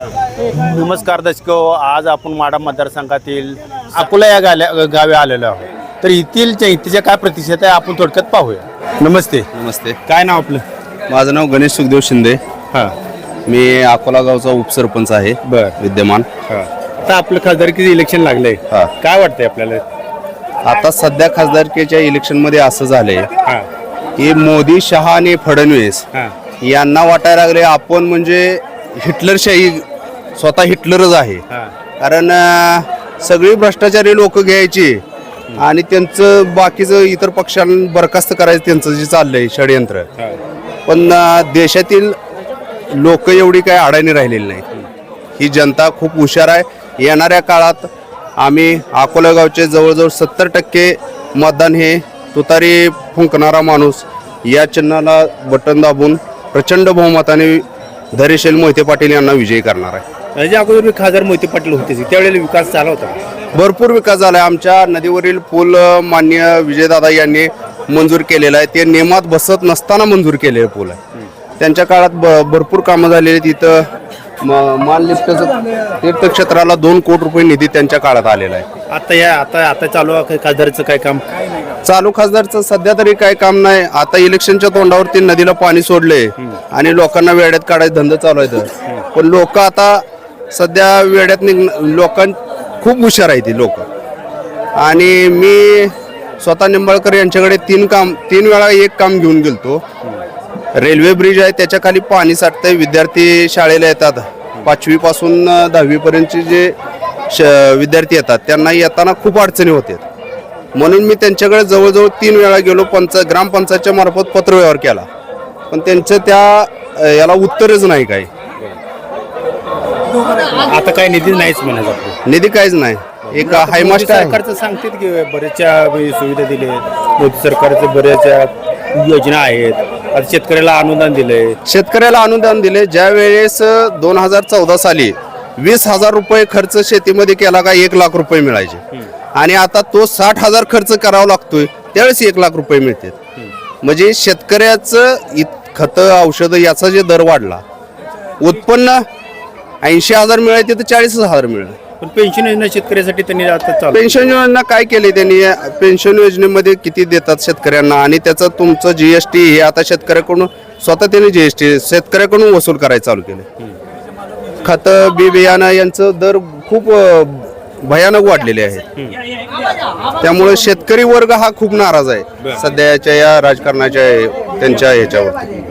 नमस्कार दर्शको आज आपण माडा मतदारसंघातील अकोला या गाल्या गावी आलेलो आहोत. तर येथील जनतेच्या काय प्रतिशत आहे आपण थोडक्यात पाहूया. नमस्ते. नमस्ते. काय नाव आपलं? माझं नाव गणेश सुखदेव शिंदे. हां. मी अकोला गावचा उपसरपंच आहे बर. विद्यमान. हां. आता आपलं खासदारकीचं इलेक्शन लागलंय. हा. काय वाटतंय आपल्याला? आता सध्या खासदारकीच्या इलेक्शनमध्ये असं झालंय हां. की मोदी शहा आणि फडणवीस हां. यांना वाटायला लागले आपण म्हणजे हिटलरशाही स्वतः हिटलरच आहे. कारण सगळी भ्रष्टाचारी लोक घ्यायची आणि त्यांचं बाकीचं इतर पक्षांना बरखास्त करायचं त्यांचं जे चाललंय षडयंत्र. पण देशातील लोक एवढी काही अडाणी राहिलेली नाहीत. ही जनता खूप हुशार आहे. येणाऱ्या काळात आम्ही अकोला गावचे जवळजवळ सत्तर टक्के मतदान हे तुतारी फुंकणारा माणूस या चिन्हाला बटन दाबून प्रचंड बहुमताने धैर्यशील मोहिते पाटील यांना विजयी करणार आहे. त्याच्या अगोदर मी खासदार मोहिते पाटील होते त्यावेळेला विकास झाला होता. भरपूर विकास झाला आहे. आमच्या नदीवरील पूल अ, माननीय विजयदादा यांनी मंजूर केलेला आहे. ते नियमात बसत नसताना मंजूर केलेले पूल आहे. त्यांच्या काळात ब भरपूर कामं झालेली आहेत. इथं म- मान लिफ्टचं तीर्थक्षेत्राला दोन कोटी रुपये निधी त्यांच्या काळात आलेला आहे. आता या आता आता चालू आहे खासदारचं काय काम? चालू खासदारचं सध्या तरी काय काम नाही. आता इलेक्शनच्या तोंडावरती नदीला पाणी सोडले. आणि लोकांना वेड्यात काढायचं धंदा चालू आहे पण लोक आता सध्या वेड्यात निघ लोकां खूप हुशार आहे ती लोक. आणि मी स्वतः निंबाळकर यांच्याकडे तीन काम तीन वेळा एक काम घेऊन गेलतो. रेल्वे ब्रिज आहे त्याच्याखाली पाणी साठतंय विद्यार्थी शाळेला येतात. पाचवीपासून दहावीपर्यंतचे जे श- विद्यार्थी येतात त्यांना येताना खूप अडचणी होते म्हणून मी त्यांच्याकडे जवळजवळ तीन वेळा गेलो पंच ग्रामपंचायतच्या मार्फत पत्रव्यवहार केला. पण त्यांचं त्या याला उत्तरच नाही काही. आता काय निधी नाहीच म्हणायचं आपलं निधी काहीच नाही. एक हायमास्ट आहे. सरकारचं सांगतात की बऱ्याचशा सुविधा दिले मोदी सरकारचे बऱ्याचशा योजना आहेत. आता शेतकऱ्याला अनुदान दिलंय. शेतकऱ्याला अनुदान दिले ज्या वेळेस दोन हजार चौदा साली वीस हजार रुपये खर्च शेतीमध्ये केला का एक लाख रुपये मिळायचे. आणि आता तो साठ हजार खर्च करावा लागतोय. त्यावेळेस एक लाख रुपये मिळतात. म्हणजे शेतकऱ्याचं इत खतं औषधं याचा जे दर वाढला उत्पन्न ऐंशी हजार मिळायचे तर चाळीस हजार मिळाले. पण पेन्शन योजना शेतकऱ्यासाठी त्यांनी आता चालू पेन्शन योजना काय केले त्यांनी? पेन्शन योजनेमध्ये किती देतात शेतकऱ्यांना? आणि त्याचं तुमचं जीएसटी हे आता शेतकऱ्याकडून स्वतः त्यांनी जीएसटी शेतकऱ्याकडून वसूल करायला चालू केले. खत बी बियाणं यांचं दर खूप भयानक वाढलेले आहेत. त्यामुळे शेतकरी वर्ग हा खूप नाराज आहे. सध्याच्या या राजकारणाच्या त्यांच्या ह्याच्यावरती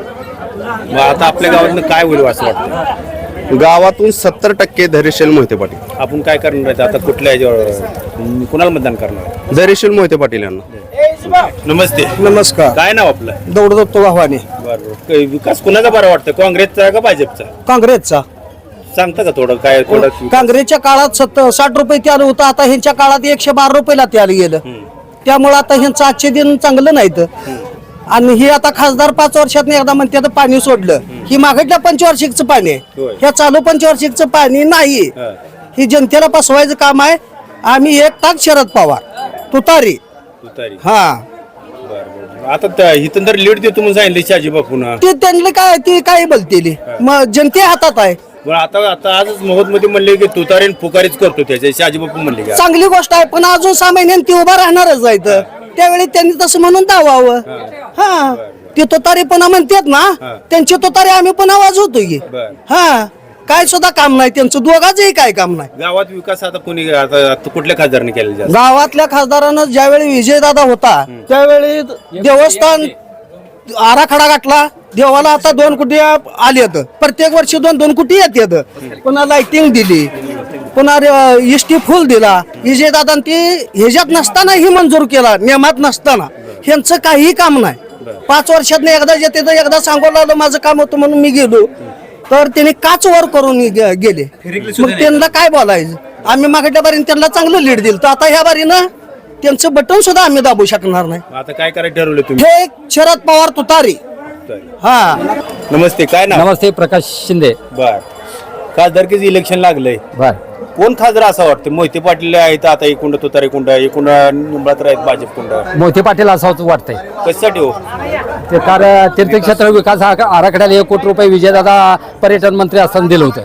मग आता आपल्या गावातनं काय होईल असं वाटतं? गावातून सत्तर टक्के धैर्यशील मोहिते पाटील. आपण काय करणार आहे आता कुठल्या ह्याच्यावर कुणाला मतदान करणार धैर्यशील मोहिते पाटील यांना. नमस्ते. नमस्कार. काय नाव आपलं? दौडदत्तो गव्हाणे बरं. विकास कुणाचा बरा वाटतं काँग्रेसचा का भाजपचा? काँग्रेसचा. सांगता का थोडं? काय थोडं काँग्रेसच्या काळात सत्त साठ रुपये त्याला होतं आता ह्यांच्या काळात एकशे बारा रुपयाला त्याला गेलं. त्यामुळे आता ह्यांचं आजचे दिन चांगलं नाहीत. आणि हे आता खासदार पाच वर्षात एकदा म्हणते आता पाणी सोडलं. ही मागडल्या पंचवार्षिकचं पाणी आहे. होय. चालू पंचवार्षिकचं पाणी नाही. हा. जनतेला पसवायचं काम आहे. आम्ही एक टाक शरद पवार. तुतारी. तुतारी. हा. आता इथून तर लीड देतो म्हणून सांगितले शहाजी बापून ते त्यांनी काय ती काय बोलतेली? मग जनते हातात आहे. आता आता आजच मध्ये म्हणले की तुतारी आणि फुकारीच करतो त्याच्या शहाजी बापू म्हणले चांगली गोष्ट आहे पण अजून सहा महिन्यांनी ती उभा राहणारच इथं. त्यावेळी त्यांनी तसं म्हणून दावावं हा. ती तुतारी पुन्हा म्हणतात ना त्यांची तुतारी आम्ही पुन्हा वाजवतोय की. बरं. हा. काय सुद्धा काम नाही त्यांचं दोघांचंही काय काम नाही. गावात विकास आता कोणी आता कुठल्या खासदाराने केलेला जास्त? गावातल्या खासदारानं ज्यावेळी विजयदादा होता त्यावेळी देवस्थान आराखडा गाठला देवाला आता दोन कोटी आले प्रत्येक वर्षी दोन दोन कोटी येतात? पुन्हा लाइटिंग दिली. पुन्हा एस टी फुल दिला. विजयदादा ती ह्याच्यात नसताना ही मंजूर केला नियमात नसताना. ह्यांचं काही काम नाही. पाच वर्षात एकदा येते तर एकदा सांगू लागलं माझं काम होतं म्हणून मी गेलो. तर त्याने काच वर करून गेले. मग त्यांना काय बोलायचं? आम्ही मागच्या बारीने त्यांना चांगलं लीड दिलं. तर आता ह्या बारीनं त्यांचं बटन सुद्धा आम्ही दाबू शकणार नाही. आता काय करायचं ठरवलं तुम्ही? हे शरद पवार तुतारी. हा. नमस्ते काय नाव? नमस्ते प्रकाश शिंदे. बर. खासदारकीच इलेक्शन लागलंय. बर. कोण खासदार असं वाटतं? मोहिते पाटील आहेत आता एकूण तुतारी कुंड एकूण निंबाळकर आहेत भाजप कुंड. मोहिते पाटील असं वाटतंय. कशासाठी हो? ते कार तीर्थक्षेत्र विकास आरा- आराखड्याला एक कोटी रुपये विजयदादा पर्यटन मंत्री असताना दिलं होतं.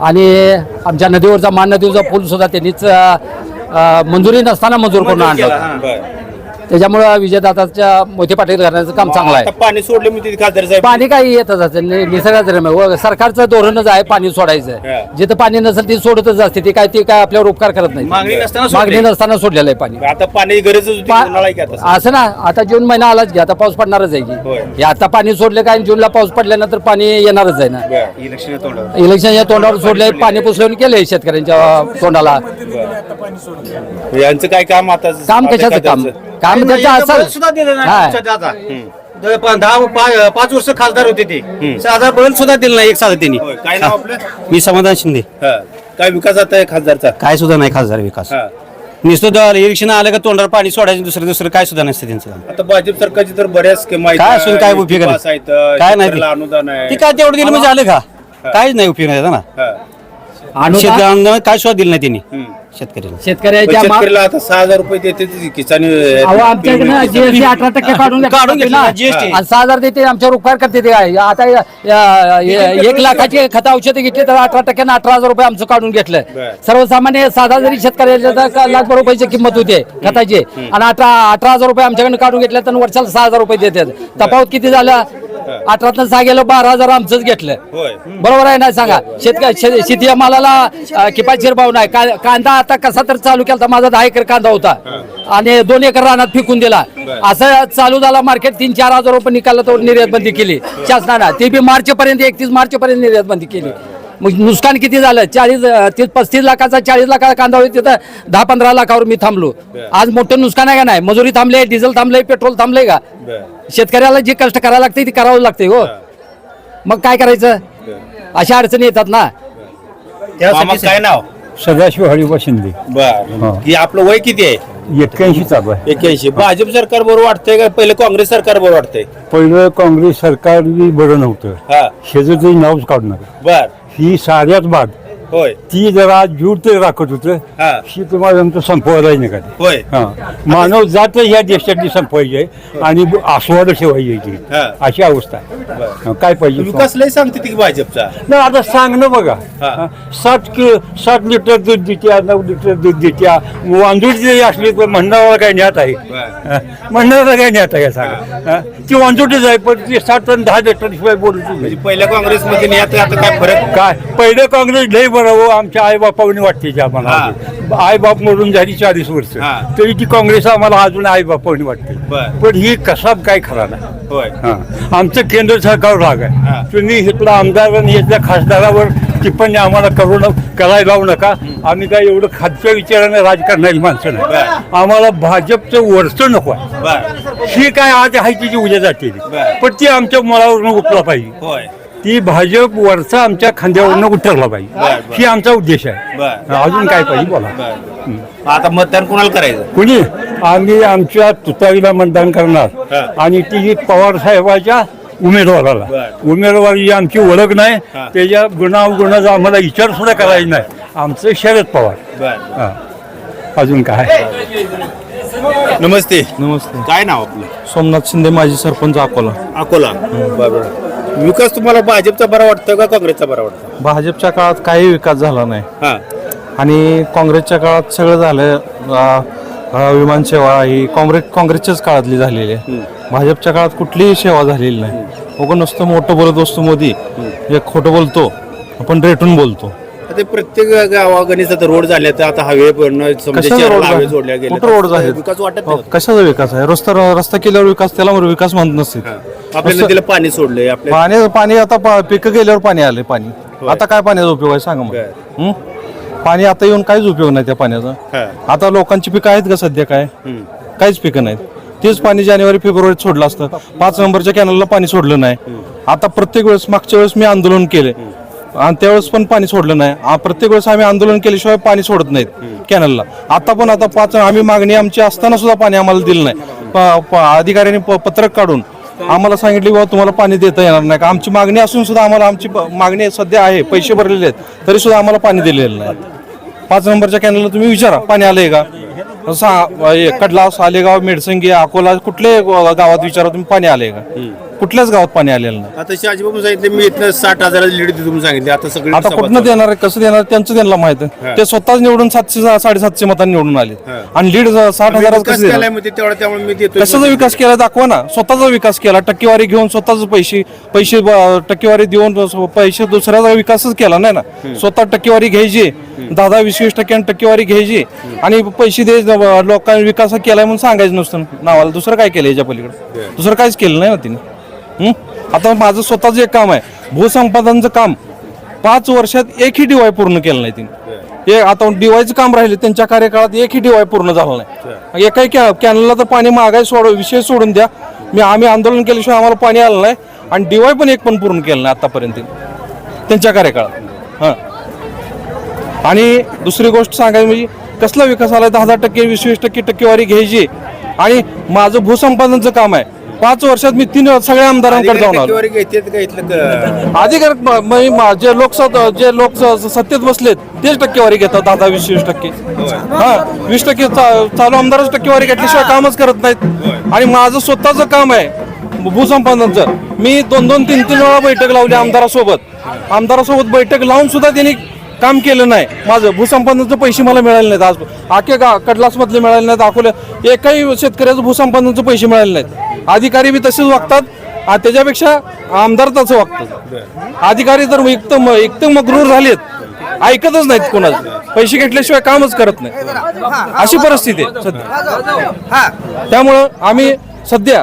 आणि आमच्या नदीवरचा मान नदीवरचा पूल सुद्धा त्यांनीच अ, अ, मंजुरी नसताना मंजूर करून आणला होता. त्याच्यामुळं विजयदादाच्या मोठे पाटील घराण्याचं काम चांगलं आहे. आता पाणी सोडले मी तिथे खासदार साहेब. पाणी काही येतच असतं नि- निसर्गाचं रम्य. व सरकारचं धोरणच आहे पाणी हा. सोडायचं जिथं पाणी नसेल ती सोडतच असते. ती काय ती काय आपल्यावर उपकार करत नाही. मागणी नसताना सोडले. मागणी नसताना सोडलेलं आहे पाणी. आता पाणी गरजच होती पा- उन्हाळा आहे की आता? असं ना. आता जून महिना आलाच की आता पाऊस पडणारच आहे होय. की हे आता पाणी सोडले काय जूनला पाऊस पडल्यानंतर पाणी येणारच आहे ना. इलेक्शन तोंडावर. इलेक्शनच्या तोंडावर सोडले पाणी पुसवून केलंय शेतकऱ्यांच्या तोंडाला. यांचं काय काम आता? काम आता कशाचं काम? खासदारचं? काम त्याचं असेल सुद्धा दिलं. नाही तुमच्या दादा. तर प- दहा पा- पाच वर्ष खासदार होते ते. साधा बल सुद्धा दिलं नाही एक साधा त्यांनी. होय, काय नाव आपलं? मी समाधान शिंदे. हा. काय विकास आता आहे खासदारचा? काय सुद्धा नाही खासदार विकास. हा. नुसतं इलेक्शन आलं का तोंडावर पाणी सोडायचं दुसरं दुसरं काय सुद्धा नसतं त्यांचं. आता भाजप सरकारची तर बऱ्याच स्कीम आहेत. काय असून काय उपयोग आहेत, काय नाही शेतकऱ्याला ते. अनुदान आहे. ते काय तेवढं दिलं म्हणजे आलं का? काहीच नाही उपयोग नाही त्याचा ना. अनुदान? शेतकऱ्यांना काय सुद्धा दिलं नाही त्यांनी. हम्म. शेतकऱ्यांना पण शेतकऱ्याच्या मा- शेतकऱ्याला आता सहा हजार रुपये देते ती किसान अहो आमच्याकडनं जीएसटी अठरा टक्के काढून काढून घेतलं ना. ना, GST. आणि सहा हजार देते आमच्यावर उपकार करते ते. काय आता या- या- या- एक लाखाची खत औषधे घेतली तर अठरा टक्क्यानं अठरा हजार रुपये आमचं काढून घेतलं. बरं. सर्वसामान्य साधा जरी शेतकऱ्याला तर का- लाखभर रुपयाची किंमत होते खताची. आणि अठरा अठरा हजार रुपये आमच्याकडनं काढून घेतले तर वर्षाला सहा हजार रुपये देतात. तफावत किती झालं? अठरातनं सहा गेलं बारा हजार आमचंच घेतलं. होय. बरोबर आहे ना सांगा? शेतकरी शेती मालाला किफायतशीर भाव नाही. का- कांदा आता कसा तर चालू केला माझा दहा एकर कांदा होता. आणि दोन एकर रानात फेकून दिला. असं चालू झाला मार्केट तीन चार हजार रुपये निकाला तर निर्यात बंदी केली. शासनानं. ते बी मार्च पर्यंत एकतीस मार्च पर्यंत निर्यात बंदी केली. मग नुकसान किती झालं? चाळीस तीस पस्तीस लाखाचा चाळीस लाखाचा कांदा होता तिथं. दहा पंधरा लाखावर मी थांबलो. आज मोठं नुकसान आहे का नाही? मजुरी थांबले डिझेल थांबले पेट्रोल थांबले का. शेतकऱ्याला जे कष्ट करायला लागते ते करावं लागते हो. मग काय करायचं? अशा अडचणी येतात ना. मामा काय नाव? सदाशिव हरिबा शिंदे. बर. की आपलं वय किती आहे? एक्क्याऐंशी चालू आहे. एक्याऐंशी भाजप सरकार बरोबर वाटतंय का? पहिले काँग्रेस सरकार बरोबर वाटतंय? पहिलं काँग्रेस सरकार बी बरं नव्हतं. हा. नावच काढणार. बर. ही साऱ्यात बाद होय. ती जरा जूट ते राखत होतं. हा. तुम्हाला आमचं संपवायला नाही का होय. हा. मानव जात ह्या देशातली संपवायची आहे आणि आस्वाद ठेवायची हा. अशी अवस्था आहे. हा, काय पाहिजे विकास लय सांगते ती की भाजपचा. नाही आता सांगणं बघा. हा. हा, सात कि सात लिटर दूध देत्या नऊ लिटर दूध देत्या वांजूट जरी असली तर म्हणणारा काय न्यात आहे? बर. हा, म्हणणारा काय न्यात आहे सांगा? हा, ती वांजूटच आहे पण ती सात आणि दहा लिटर शिवाय बोलत नाही. पहिल्या काँग्रेसमध्ये आणि आता आता काय फरक? काय? पहिलं काँग्रेस लय हो आमच्या आई बापावनी वाटते आम्हाला आई बाप मरून झाली चाळीस वर्ष. हा. तरी ती काँग्रेस आम्हाला अजून आई बापावनी वाटते. बर. पण ही कसा काय खरा नाही. होय. हा. आमचं केंद्र सरकार राग हा. आहे तुम्ही इथला आमदार आणि इथल्या खासदारावर टिप्पणी आम्हाला करू न करायला लावू नका. आम्ही काय एवढं खाद्य विचाराने राजकारणाची माणसं नाही. बर. आम्हाला भाजपचं वरचं नको आहे. बर. ही काय आज आहे तिची उद्या जाते. बर. पण ती आमच्या मुळावरनं उठला पाहिजे. होय. ती भाजप वरचा आमच्या खांद्यावरनं उतरला पाहिजे. ही? आमचा उद्देश आहे. अजून काय पाहिजे बोला. आता मतदान कोणाला करायचं? कुणी? आम्ही आमच्या तुतारीला मतदान हा. करणार आणि ती पवार साहेबाच्या उमेदवाराला. उमेदवारी आमची ओळख नाही. हा. त्याच्या गुणावगुणाचा आम्हाला विचार सुद्धा करायचा नाही. आमचं शरद पवार. हा. अजून काय? नमस्ते. नमस्ते. काय नाव आपलं? सोमनाथ शिंदे माजी सरपंच अकोला. अकोला. बरोबर विकास तुम्हाला भाजपचा बरा वाटतो का काँग्रेसचा बरा वाटतो भाजपच्या काळात काही विकास झाला नाही. हा. आणि काँग्रेसच्या काळात सगळं झालं अ, अ, विमानसेवा ही काँग्रेस काँग्रेसच्याच काळातली झालेली आहे. भाजपच्या काळात कुठलीही सेवा झालेली नाही. उगं नुसतं मोठं बोलत असतो मोदी. एक खोटं बोलतो आपण रेटून बोलतो. आता प्रत्येक गावागणीच आता रोड झाले तर आता हवे समजा कशाचा शहराला रोड हवे झाले? जोडल्या गेले कुठं रोड झाले विकास वाटत हो, नाही. कशाचा विकास आहे? रस्ता रस्ता केल्यावर विकास त्याला म्हणून विकास म्हणत नसते आपल्या नदीला पाणी सोडलंय आपल्या पाणी पाणी आता पिकं गेल्यावर पाणी आले पाणी. आता काय पाण्याचा उपयोग आहे सांगा मग. बर. हं? पाणी आता येऊन काहीच उपयोग नाही त्या पाण्याचा. हा. आता लोकांची पिकं आहेत का सध्या काय? हम्म. काहीच पिकं नाहीत. तेच पाणी जानेवारी फेब्रुवारीत सोडलं असतं. पाच नंबरच्या कॅनलला पाणी सोडलं नाही. आता प्रत्येक वेळेस मागच्या वेळेस मी आंदोलन केले आणि त्यावेळेस पण पाणी सोडलं नाही. आ- प्रत्येक वेळेस आम्ही आंदोलन केल्याशिवाय पाणी सोडत नाहीत कॅनलला. आता पण आता पाच आम्ही मागणी आमची असताना सुद्धा पाणी आम्हाला दिलं नाही. प- प- अधिकाऱ्यांनी प- पत्रक काढून आम्हाला सांगितले बाबा तुम्हाला पाणी देता येणार नाही. का आमची मागणी असून सुद्धा आम्हाला आमची प- मागणी सध्या आहे. पैसे भरलेले आहेत. तरी सुद्धा आम्हाला पाणी दिलेलं नाही. पाच नंबरच्या कॅनलला तुम्ही विचारा पाणी आलंय का? सा- हे कडला सालेगाव मेडसंगी अकोला कुठल्याही गावात विचारा तुम्ही पाणी आलंय का? कुठल्याच गावात पाणी आलेलं नाही. आता शहाजीबाबू सांगितले मी इथनं साठ हजाराची लीड देतो तुम्ही सांगितले. आता सगळे आता कुठनं देणार आहे, कसं देणार? आहे, त्यांचं त्यांना माहीत आहे. ते स्वतःच निवडून सातशे साडेसातशे मतांनी निवडून आले. आणि लीड साठ हजारात विकास कसं देणार? केलाय तेवढा त्यामुळे मी देतो कशाचा विकास केला दाखवा ना. स्वतःचा विकास केला. टक्केवारी घेऊन स्वतःच पैसे पैसे ब- टक्केवारी देऊन स- पैसे दुसऱ्याचा विकासच केला नाही ना. स्वतः टक्केवारी घ्यायची. दहा दहा वीस वीस टक्क्यानं टक्केवारी घ्यायची. आणि पैसे दे लोकांनी विकास केलाय म्हणून सांगायचं नुसतं नावाला दुसरं काय केलं याच्या पलीकडे? दुसरं काहीच केलं नाही ना तिने. हं? आता माझं स्वतःच एक काम आहे. भूसंपादनचं काम पाच वर्षात एकही डीवाय पूर्ण केलं नाही तिने. हे आता डीवायचं काम राहिले त्यांच्या कार्यकाळात एकही डीवाय पूर्ण झालं नाही. एकाही कॅ कॅनलला तर पाणी मागाय सोड विषय सोडून द्या. मी आम्ही आंदोलन केल्याशिवाय आम्हाला पाणी आलं नाही. आणि डीवाय पण एक पण पूर्ण केलं नाही आतापर्यंत त्यांच्या कार्यकाळात. हां. आणि दुसरी गोष्ट सांगायची म्हणजे कसला विकास आला दहा दहा टक्के वीस वीस टक्के टक्केवारी घ्यायची. आणि माझं भूसंपादनचं काम आहे. पाच वर्षात मी तीन सगळ्या आमदारांकडे जाऊन आलो. का क- अधिकार म- म- म- जे लोक जे लोक स- सत्तेत बसलेत तेच टक्केवारी घेतात दहा दहा वीस वीस टक्के. हा वीस टक्के चा- चालू आमदारच टक्केवारी घेतल्याशिवाय कामच करत नाहीत. आणि माझं स्वतःचं काम आहे भूसंपादनचं. मी दोन दोन तीन तीन वेळा बैठक लावली आमदारासोबत. आमदारासोबत बैठक लावून सुद्धा त्यांनी काम केलं नाही. माझं भूसंपादनचे पैसे मला मिळाले नाहीत आज. आखे गा कडलास मधले मिळाले नाहीत. अकोल्या एकाही शेतकऱ्याचं भूसंपादनचे पैसे मिळाले नाहीत. अधिकारी बी तसेच वागतात आ, त्याच्यापेक्षा आमदार तसं वागतात. अधिकारी तर एकदम एकदम मगरूर झालेत ऐकतच नाहीत कोणाचं पैसे घेतल्याशिवाय कामच करत नाही. अशी परिस्थिती आहे सध्या. त्यामुळं आम्ही सध्या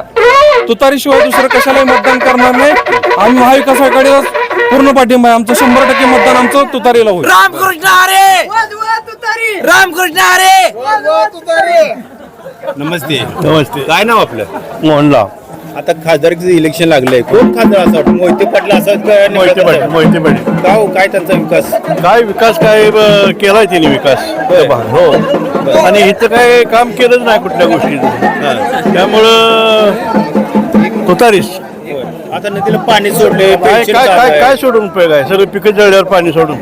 तुतारीशिवाय दुसरं कशालाही मतदान करणार नाही. आम्ही महाविकास आघाडीला पूर्ण पाठिंबा आहे. आमचं शंभर टक्के मतदान आमचं तुतारीला होईल. रामकृष्ण हरे रामकृष्ण हरे नमस्ते. नमस्ते. काय नाव आपलं? मोहनला आता खासदारकीचं इलेक्शन लागलंय कोण खासदार असं वाटतं. मोहिते पाटील असं मोहिते पाटील मोहिते पाटील. का हो? काय त्यांचा विकास? काय विकास काय केलाय त्यांनी विकास. हो. आणि इथं काय काम केलंच नाही कुठल्या गोष्टीचं. त्यामुळं तुतारीस. आता नदीला पाणी सोडले काय पेन्शन काय काय. काय सोडून उपयोग आहे? सगळं पिकं जळल्यावर पाणी सोडून.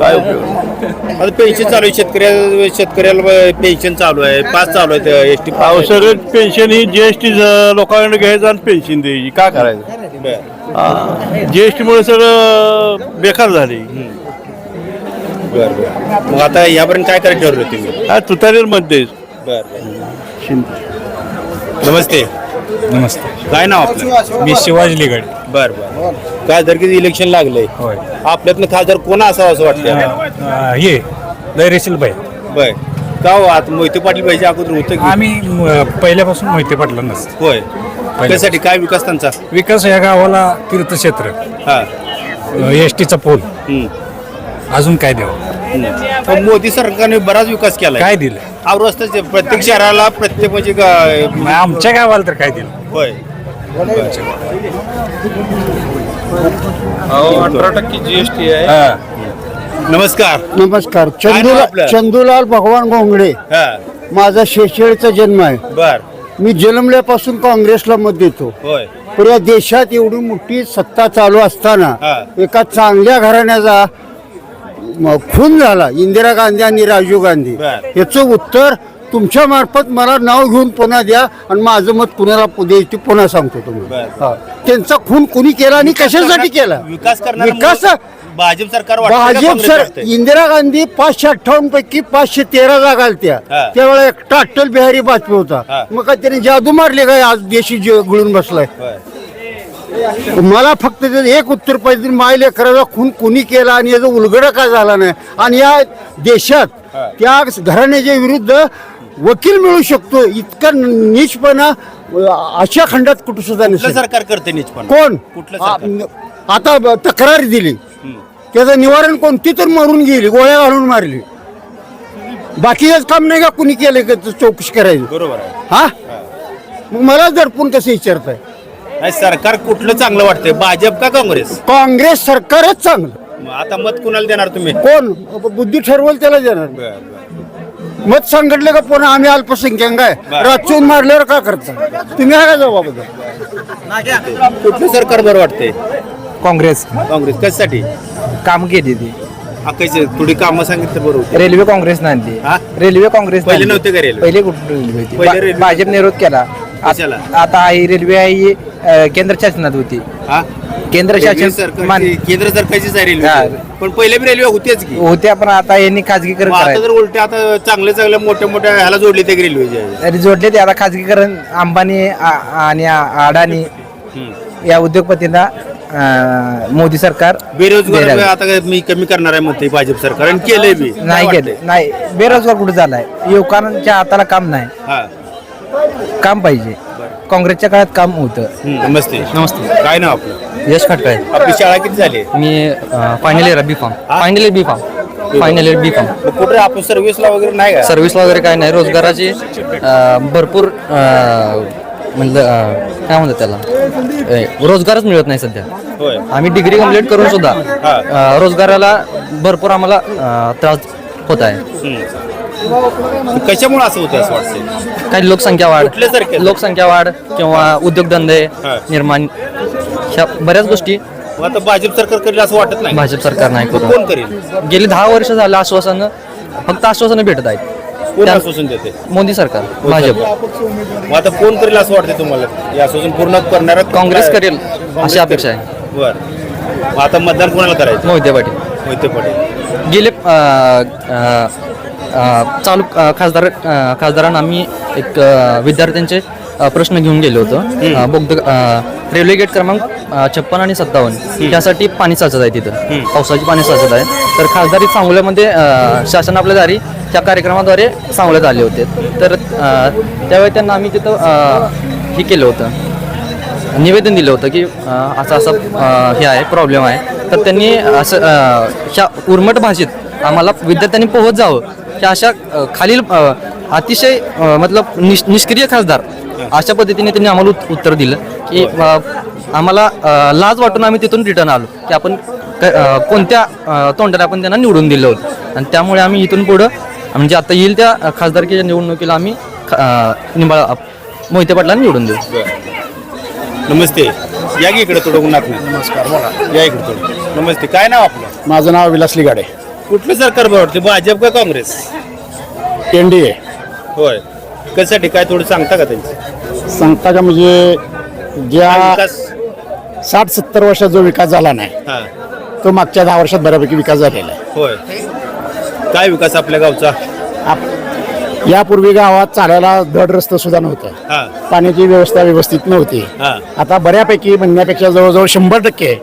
काय उपयोग? आता पेन्शन चालू आहे. शेतकऱ्याला शेतकऱ्याला पेन्शन चालू आहे. पास चालू आहे एस टी अहो सगळं पेन्शन ही जीएसटी लोकांकडे घ्यायचं आणि पेन्शन द्यायची. का करायचं? जीएसटी मुळे सगळं बेकार झाली. मग आता यापर्यंत काय करायचं ठरवलं तुम्ही? काय तुतारील मध्येच बर नमस्ते. नमस्ते. काय नाव आपलं? मी शिवाजी लिगड. बर बर. खासदारकीचं इलेक्शन लागलंय होय. आपल्यातनं खासदार कोण असावं असं वाटतं अं, हे धैर्यशील भाई. बर. का हो? आता मोहिते पाटील पाहिजे अगोदर होतं की? आम्ही म, पहिल्यापासून मोहिते पाटला नसतो होय त्यासाठी काय विकास त्यांचा? विकास या गावाला तीर्थक्षेत्र. हा. एस टीचा पूल. हम्म. अजून काय द्यावं? पण मोदी सरकारने बराच विकास केला काय दिलं? अहो रस्त्याचे प्रत्येक शहराला प्रत्येक म्हणजे गा- आमच्या गावाला तर काय दिलं? होय. अठरा टक्के जीएसटी आहे. नमस्कार. नमस्कार. काय नाव चंदूलाल आपलं? चंदूलाल भगवान घोंगडे हा. माझा शेहेचाळीसचा जन्म आहे. बर. मी जन्मल्यापासून काँग्रेसला मत देतो. होय. पण या देशात एवढी मोठी सत्ता चालू असताना हा. एका चांगल्या घराण्याचा म, खून झाला इंदिरा गांधी आणि राजीव गांधी बर. याचं उत्तर तुमच्या मार्फत मला नाव घेऊन पुन्हा द्या आणि माझं मत पुण्याला पु- द्यायची पुन्हा सांगतो तुम्ही बर. हा. त्यांचा खून कुणी केला आणि कशासाठी केला विकास करणार विकास भाजप सरकार वाटतंय का भाजप काँग्रेस सर वाटतंय? इंदिरा गांधी पाचशे अठ्ठावन्न पैकी पाचशे तेरा जागा आलत्या हा. त्यावेळेला एकटा अटल बिहारी वाजपेयी हा. होता मग काय त्याने जादू मारले काय आज देशी जीव गुळून बसलाय होय. मला फक्त त्याचं एक उत्तर पाहिजे माय लेकराचा खून कुणी केला आणि याचा उलगडा का झाला नाही? आणि या देशात त्या घराण्याच्या विरुद्ध वकील मिळू शकतो इतका नीचपणा अशा खंडात कुठं सुद्धा नसेल. सरकार करते नीचपण कोण? कुठलं आता तक्रार दिली. त्याचं निवारण कोणती तर मरून गेली गोळ्या घालून मारली. बाकीच काम नाही का कुणी केलं का चौकशी करायची? बरोबर हा. मग मला दडपून कसं विचारताय? नाही, सरकार कुठलं चांगलं वाटतंय? भाजप का काँग्रेस? काँग्रेस सरकारच चांगलं. मग आता मत कुणाला देणार तुम्ही? कोण? बुद्धी ठरवल त्याला देणार. मत सांगितलं का पुन्हा आम्ही अल्पसंख्याक आहे? राचून मारल्यावर का करता? तुम्ही आहे का जबाबदार? कुठलं सरकार बरं वाटतंय? काँग्रेस. काँग्रेस. कशासाठी? काम केली ती. अकायचे थोडी कामं सांगितलं बरोबर रेल्वे काँग्रेसनं आणली. हा? रेल्वे काँग्रेस पहिले नव्हते का रेल्वे? पहिले कुठं रेल्वे होती? पहिले भा- रेल्वे- भाजपने विरोध केला. कशाला? आत- आता ही रेल्वे आहे ही अं, केंद्र शासनात होती. हा? केंद्र रेल्वे शासन सरकारची- मान- केंद्र सरकारचीच आहे हा. रेल्वे पण पहिले बी रेल्वे होतेच की. होत्या पण आता यांनी खाजगीकरण मग आता करायचं. उलटे आता चांगले चांगले मोठ्या मोठ्या ह्याला जोडले ते रेल्वे तरी जोडले ते आता खाजगीकरण अंबानी आ- आणि आ- अडाणी या उद्योगपतींना अं, मोदी सरकार बेरोजगार. आता काय मी कमी करणार आहे म्हणते भाजप सरकार. आणि केलंय बी. नाही काय केले नाही बेरोजगार कुठे झालाय? युवकांच्या हाताला काम नाही? हा. काम पाहिजे. काँग्रेसच्या काळात काम होतं. नमस्ते. नमस्ते. काय नाव आपलं? यश खटकाळे. आपली शाळा किती झाली? मी final year B pharm final year B pharm final year B pharm मग कुठे आपण सर्व्हिसला वगैरे नाही का? सर्व्हिस वगैरे काय नाही. रोजगाराची अं, भरपूर अं, म्हणलं अं, काय म्हणतात त्याला? ए, रोजगारच मिळत नाही सध्या. होय. आम्ही डिग्री कंप्लीट करून सुद्धा अं, रोजगाराला भरपूर आम्हाला अं, त्रास होत आहे. कशामुळे असं होतं असं वाटतं काही लोकसंख्या वाढ? लोकसंख्या वाढ किंवा उद्योगधंदे हा. निर्माण ह्या बऱ्याच गोष्टी आता भाजप सरकार करेल असं वाटत नाही. भाजप सरकार नाही मग करू कोण करेल? गेली दहा वर्ष झालं आश्वासन फक्त आश्वासनं भेटत आहेत. कोण त्या- आश्वासन देते? मोदी सरकार भाजप. मग आता कोण करेल असं वाटतं तुम्हाला? हे आश्वासन पूर्ण करणार काँग्रेस करेल अशी अपेक्षा आहे. बर. आता मतदान कोणाला करायचं? मोहिते पाटील. मोहिते पाटील. गेले अं, अं, अं, चालू खासदार खासदारांना आम्ही एक विद्यार्थ्यांचे प्रश्न घेऊन गेलो होतो. बोगद रेल्वे गेट क्रमांक छप्पन आणि सत्तावन्न त्यासाठी पाणी साचत आहे तिथं. पावसाची पाणी साचत आहे. तर खासदारी सांगोल्यामध्ये शासन आपल्या दारी त्या कार्यक्रमाद्वारे सांगोल्यात आले होते. तर त्यावेळी त्यांना आम्ही तिथं हे केलं होतं. निवेदन दिलं होतं की असं असं हे आहे प्रॉब्लेम आहे. तर त्यांनी असं ह्या उर्मट भाषेत आम्हाला विद्यार्थ्यांनी पोहोच जावं की अशा खालील अतिशय मतलब निष निष्क्रिय खासदार अशा पद्धतीने त्यांनी आम्हाला उत- उत्तर दिलं की आम्हाला लाज वाटून आम्ही तिथून रिटर्न आलो की आपण कोणत्या अं, तोंडाने आपण त्यांना निवडून दिलं होतं. आणि त्यामुळे आम्ही इथून पुढं म्हणजे आता येईल त्या खासदारकीच्या निवडणुकीला आम्ही निंबाळ मोहिते पाटलांना निवडून देऊ. नमस्ते. या की इकडे थोडं उन्हात नमस्कार बोला. या इकडे थोडं नमस्ते. काय नाव आपलं? माझं नाव विलास लिगाडे. कुठलं सरकार बरं वाटते भाजप का काँग्रेस? एन डी ए होय. कशासाठी? काय थोडं सांगता का त्यांचं? सांगता का म्हणजे ज्या विकास. साठ सत्तर वर्षात जो विकास झाला नाही हा. तो मागच्या दहा वर्षात बऱ्यापैकी विकास झालेला आहे. होय. काय विकास आपल्या गावचा? आप- यापूर्वी गावात चालायला धड रस्ते सुद्धा नव्हतं. हा. पाण्याची व्यवस्था व्यवस्थित नव्हती. हा. आता बऱ्यापैकी म्हणण्यापेक्षा जवळजवळ शंभर टक्के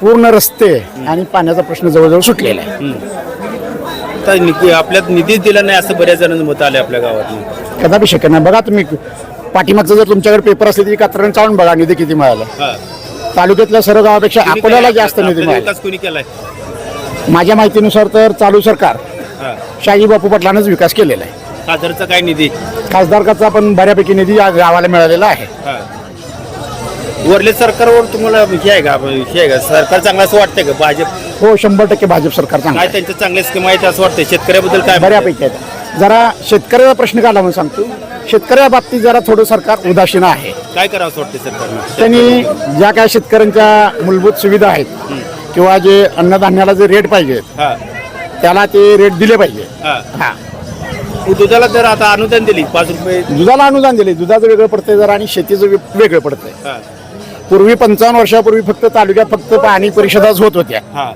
पूर्ण रस्ते आणि पाण्याचा प्रश्न जवळजवळ सुटलेला आहे. आता आपल्यात निधीच दिला नाही असं बऱ्याच जणांचं मत आले आपल्या गावात कदापि शक्य नाही. बघा तुम्ही पाठीमागचं जर तुमच्याकडे पेपर असले तरी कात्रण चालून बघा निधी किती मिळाला. हा. तालुक्यातल्या सर्व गावापेक्षा अकोल्याला केलाय? जास्त निधी मिळाला. विकास कोणी केलाय? माझ्या माहितीनुसार तर चालू सरकार हा. शाही बापू पाटलानंच विकास केलेला आहे. खासदारचा काय निधी? खासदारकाचा पण बऱ्यापैकी निधी या गावाला मिळालेला आहे. हा. वरले सरकारवर तुम्हाला हे आहे का हे आहे का? सरकार चांगलं असं वाटतंय का? भाजप? हो शंभर टक्के भाजप सरकार चांगलं काय आहे. त्यांच्या चांगल्या स्कीम आहेत असं वाटतंय? शेतकऱ्याबद्दल काय? बऱ्यापैकी आहे जरा शेतकऱ्याचा प्रश्न काढला म्हणून सांगतो. शेतकऱ्या बाबतीत जरा थोडं सरकार उदासीन आहे. काय करावं असं वाटतंय सरकारनं त्यांनी ज्या काय शेतकऱ्यांच्या मूलभूत सुविधा आहेत किंवा जे अन्नधान्याला जे रेट पाहिजेत हा. त्याला ते रेट दिले पाहिजे. हा. हा. दुधाला तर आता अनुदान दिली पाच रुपये. दुधाला अनुदान दिले. दुधाचं वेगळं पडतंय जरा आणि शेतीचं वे- वेगळं पडतंय. हा. पूर्वी पंचावन्न वर्षापूर्वी फक्त तालुक्यात फक्त पाणी परिषदाच होत होत्या. हा.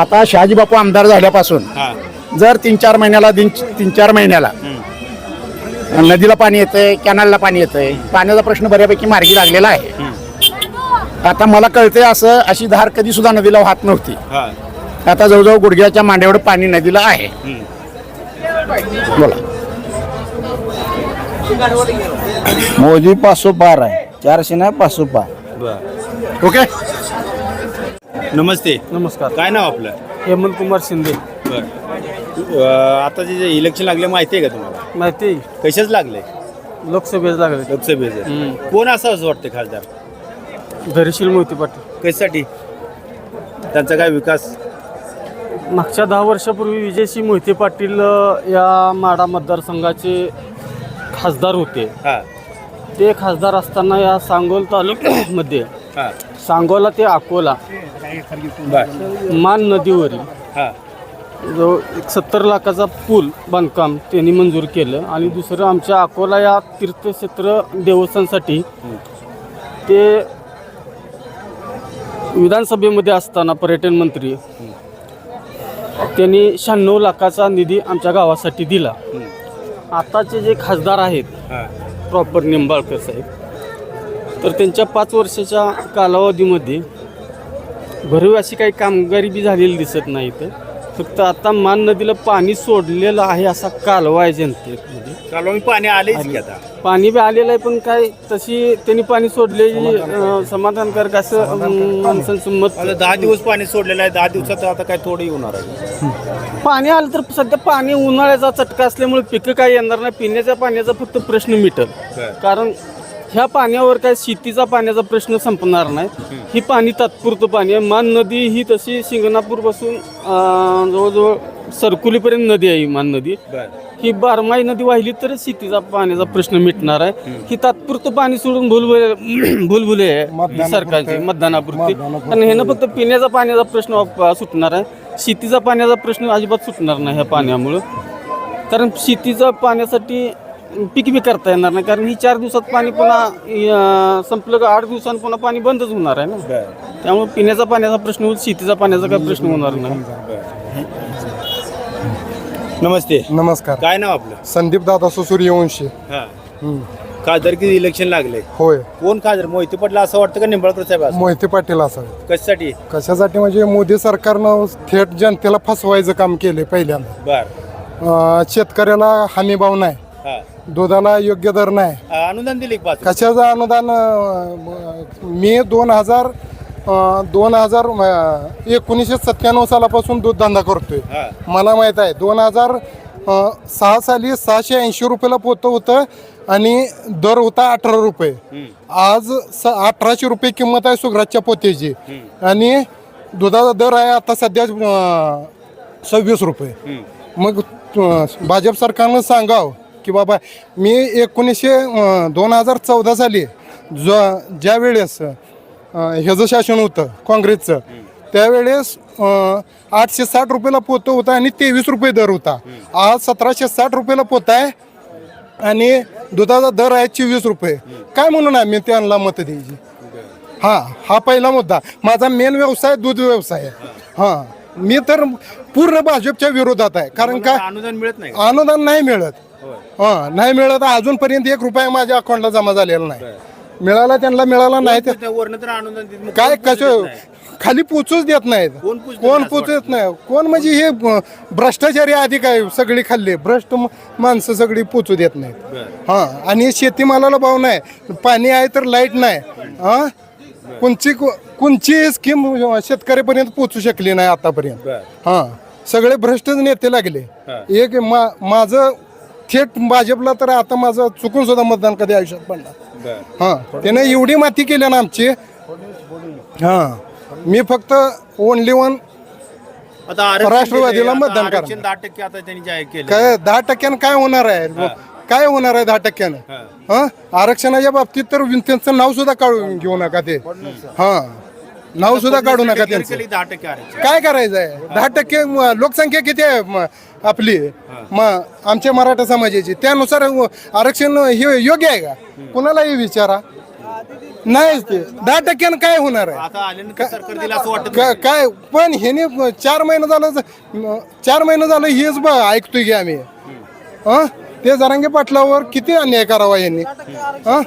आता शहाजी बापू आमदार झाल्यापासून हा. जर तीन चार महिन्याला तीन तीन चार महिन्याला नदीला पाणी येतंय कॅनलला पाणी येतंय पाण्याचा प्रश्न बऱ्यापैकी मार्गी लागलेला आहे. आता मला कळतंय असं अशी धार कधी सुद्धा नदीला वाहत नव्हती. हा. आता जवळजवळ गुडघ्याच्या मांड्यावर पाणी नदीला आहे. बोला. मोदी पाचशे पार आहे. चारशे नाही पाचशे पार बर. ओके. नमस्ते. नमस्कार. काय नाव आपलं? हेमंत कुमार शिंदे. बर. अं, आता जे जे इलेक्शन लागले माहिती आहे का तुम्हाला? माहिती कशाच लागले? लोकसभेत लागले. लोकसभेचं. कोण असं असं वाटतं खासदार? धैर्यशील मोहिते पाटील. कशासाठी? त्यांचा काय विकास? मागच्या दहा वर्षापूर्वी विजयसिंह मोहिते पाटील अ, या माडा मतदारसंघाचे खासदार होते. हा. ते खासदार असताना या सांगोल तालुक्यामध्ये हा. सांगोला ते अकोला बर. मान नदीवरील हा. जवळ एक सत्तर लाखाचा पूल बांधकाम त्यांनी मंजूर केलं आणि दुसरं आमच्या अकोला या तीर्थक्षेत्र देवस्थानसाठी ते विधानसभेमध्ये असताना पर्यटन मंत्री त्यांनी शहाण्णव लाखाचा निधी आमच्या गावासाठी दिला. आताचे जे खासदार आहेत प्रॉपर निंबाळकर साहेब. तर त्यांच्या पाच वर्षाच्या कालावधीमध्ये भरीव अशी काही कामगारी बी झालेली दिसत नाही तर फक्त आता मान नदीला पाणी सोडलेलं आहे असा कालवा आहे जनतेमध्ये. कालवा पाणी आलेच की आता. पाणी बी आलेलं आहे पण काय तशी त्यांनी पाणी सोडलेली अं, समाधानकारक असं अं, माणसांचं मत आता दहा दिवस पाणी सोडलेलं आहे दहा दिवसात आता काय थोडं होणार आहे. पाणी आलं तर सध्या पाणी उन्हाळ्याचा चटका असल्यामुळे पिकं काय येणार नाही पिण्याच्या पाण्याचा फक्त प्रश्न मिटल. कारण ह्या पाण्यावर काय शेतीचा पाण्याचा प्रश्न संपणार नाही. ही पाणी तात्पुरतं पाणी आहे. मान नदी ही तशी शिंगणापूरपासून अं, जवळजवळ सरकुलीपर्यंत नदी आहे ही मान नदी. ही बारमाही नदी वाहिली तर शेतीचा पाण्याचा प्रश्न मिटणार आहे. ही तात्पुरतं पाणी सोडून भुलभुले भुलभुले आहे सरकारचे मतदानापुरती आणि ह्यानं फक्त पिण्याचा पाण्याचा प्रश्न सुटणार आहे. शेतीचा पाण्याचा प्रश्न अजिबात सुटणार नाही ह्या पाण्यामुळं. कारण शेतीचा पाण्यासाठी पीक बी करता येणार नाही कारण ही चार दिवसात पाणी पुन्हा अं, संपलं का आठ दिवसांनी पुन्हा पाणी बंदच होणार आहे ना. त्यामुळे पिण्याचा पाण्याचा प्रश्न होईल शेतीचा पाण्याचा काही प्रश्न होणार नाही. नमस्ते. नमस्कार. काय नाव आपलं? संदीप दादा सूर्यवंशी हा खासदारकी इलेक्शन लागले? होय. कोण खासदार? मोहिते पडला असं वाटतं का निंबाळकर साहेब असं? मोहिते पाटील असावे कशासाठी? कशासाठी? म्हणजे मोदी सरकारनं थेट जनतेला फसवायचं काम केले पहिल्यांदा. बर. अं, शेतकऱ्याला हमी भाव नाही. दुधाला योग्य दर नाही. अनुदान दिले पाच कशाचं अनुदान अं, मे दोन हजार अं, दोन हजार अं, एकोणीसशे सत्त्याण्णव सालापासून दूध धंदा करतोय. हा. मला माहीत आहे दोन हजार अं, सहा साली सहाशे ऐंशी रुपयाला पोतं होतं आणि दर होता अठरा रुपये. आज स अठराशे रुपये किंमत आहे सुगराजच्या पोत्याची. आणि दुधाचा दर आहे आता सध्या अं, सव्वीस रुपये. मग अं, भाजप सरकारनं सांगावं की बाबा मी एकोणीसशे दोन हजार चौदा साली जो ज्या वेळेस ह्याचं शासन होतं काँग्रेसचं त्यावेळेस आठशे साठ रुपयाला पोतं होतं आणि तेवीस रुपये दर होता. आज सतराशे साठ रुपयाला पोत आहे आणि दुधाचा दर आहे चोवीस रुपये. काय म्हणून आम्ही त्यांना मतं द्यायची? हा हा पहिला मुद्दा. माझा मेन व्यवसाय दूध व्यवसाय आहे. हा मी तर पूर्ण भाजपच्या विरोधात आहे. कारण का? अनुदान मिळत नाही? अनुदान नाही मिळत. हा नाही मिळत अजूनपर्यंत एक रुपया माझ्या अकाउंटला जमा झालेला नाही. मिळाला त्यांना मिळाला नाही तर त्या वरनं तर अनुदान देत- मग काय कोण कसं नाही? खाली पोचूच देत नाहीत. कोण नाही असं पोचत नाही. कोण म्हणजे हे भ्रष्टाचारी अधिक आहे सगळी खाल्ले? भ्रष्ट म- माणसं सगळी पोचू देत नाहीत. हा आणि शेतीमालाला भाव नाही. पाणी आहे तर लाइट नाही. हा? कोणची कोणची स्कीम शेतकऱ्यापर्यंत पोचू शकली नाही आतापर्यंत. हा सगळे भ्रष्टच नेते लागले. एक मा माझं थेट भाजपला तर आता माझं चुकून सुद्धा मतदान कधी आयुष्यात पडणार. हा त्याने एवढी माती केली ना आमची. हा मी फक्त ओनली वन आता राष्ट्रवादीला मतदान. दहा टक्के आता त्यांनी जाहीर केलं. काय दहा टक्क्यानं काय होणार आहे? काय होणार आहे दहा टक्क्यानं? हा. आरक्षणाच्या बाबतीत तर त्यांचं नाव सुद्धा काढून घेऊ नका ते. हा. नाव सुद्धा काढू नका त्यांचं. दहा टक्के आरक्षण. काय करायचं आहे? दहा टक्के म- लोकसंख्या किती आहे म- आपली? म- आमच्या मराठा समाजाची. त्यानुसार आरक्षण हे योग्य आहे का? कुणालाही विचारा. नाहीच ते. दहा टक्क्यानं काय होणार आहे? आता आल्यानंतर सरकार दिलं असं वाटत का- काय? पण ह्याने चार महिने झालं ज- चार महिने झालं हेच बघ ऐकतोय की आम्ही. हं? ते जरांगे पाटलावर किती अन्याय करावा यांनी हं?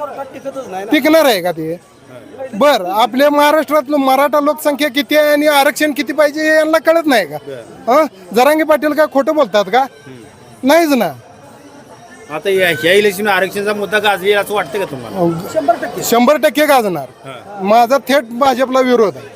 टिकणार आहे का ते? बर आपल्या महाराष्ट्रात मराठा लोकसंख्या किती आहे आणि आरक्षण किती पाहिजे हे यांना कळत नाही का? हं? जरांगे पाटील काय खोटं बोलतात का? नाहीच ना. आता या ह्या इलेक्शन आरक्षणाचा मुद्दा गाजली असं वाटतं का तुम्हाला? शंभर टक्के गाजणार. माझा थेट भाजपला विरोध आहे.